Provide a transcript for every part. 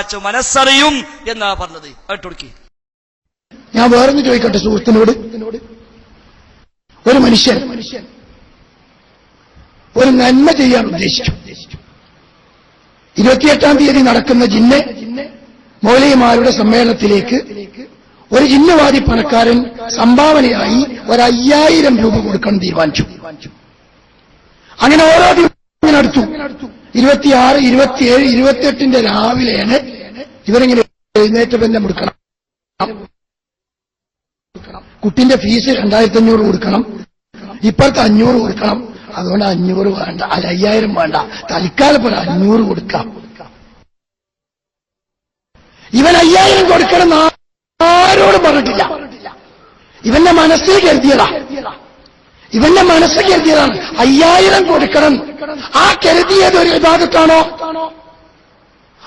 മനസ്സറിയും എന്നാ പറഞ്ഞത്. കേട്ടൊടുക്കി ഞാൻ വേറൊന്ന് ചോദിക്കട്ടെ സുഹൃത്തിനോട്? ഒരു മനുഷ്യൻ മനുഷ്യൻ ഒരു നന്മ ചെയ്യാൻ ഉദ്ദേശിച്ചു. ഇരുപത്തിയെട്ടാം തീയതി നടക്കുന്ന ജിന്നെ മൗലയിമാരുടെ സമ്മേളനത്തിലേക്ക് ഒരു ജിന്നവാദി പണക്കാരൻ സംഭാവനയായി ഒരയ്യായിരം രൂപ കൊടുക്കാൻ തീരുമാനിച്ചു. അങ്ങനെ ഓരോ ദിവസം അടുത്തു ഇരുപത്തിയാറ് ഇരുപത്തിയേഴ് ഇരുപത്തിയെട്ടിന്റെ രാവിലെയാണ് ഇവരിങ്ങനെ എഴുന്നേറ്റ് ബന്ധം കൊടുക്കണം. കുട്ടിന്റെ ഫീസ് രണ്ടായിരത്തി അഞ്ഞൂറ് കൊടുക്കണം. ഇപ്പോഴത്തെ അഞ്ഞൂറ് കൊടുക്കണം. അതുകൊണ്ട് അഞ്ഞൂറ് വേണ്ട. അല്ല അയ്യായിരം വേണ്ട. തൽക്കാലം പോലെ അഞ്ഞൂറ് കൊടുക്കാം. ഇവൻ അയ്യായിരം കൊടുക്കണം ആരോടും പറഞ്ഞിട്ടില്ല. ഇവന്റെ മനസ്സിൽ കരുതിയതാ. ഇവന്റെ മനസ്സ് കരുതിയതാണ്. അയ്യായിരം കൊടുക്കണം ആ കരുതിയത് ഒരു വിഭാഗത്താണോ?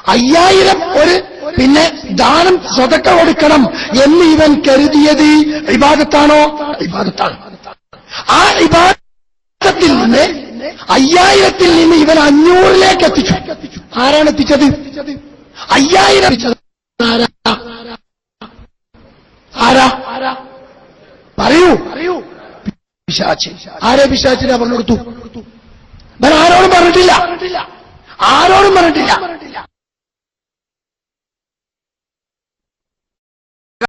അയ്യായിരം ഒരു പിന്നെ ദാനം സ്വതക്ക കൊടുക്കണം എന്ന് ഇവൻ കരുതിയത് വിഭാഗത്താണോ? വിഭാഗത്താണ്. ആ വിഭാഗത്തിൽ നിന്ന് അയ്യായിരത്തിൽ നിന്ന് ഇവൻ അഞ്ഞൂറിലേക്ക് എത്തിച്ചു. ആരാണ് എത്തിച്ചത്? അയ്യായിരം ആരാ? ആരാ? പറയൂ. പിശാച്ച്. ആരെ പിശാച്ചിനാ പറഞ്ഞു കൊടുത്തു? ആരോടും പറഞ്ഞിട്ടില്ല. ആരോടും പറഞ്ഞിട്ടില്ല.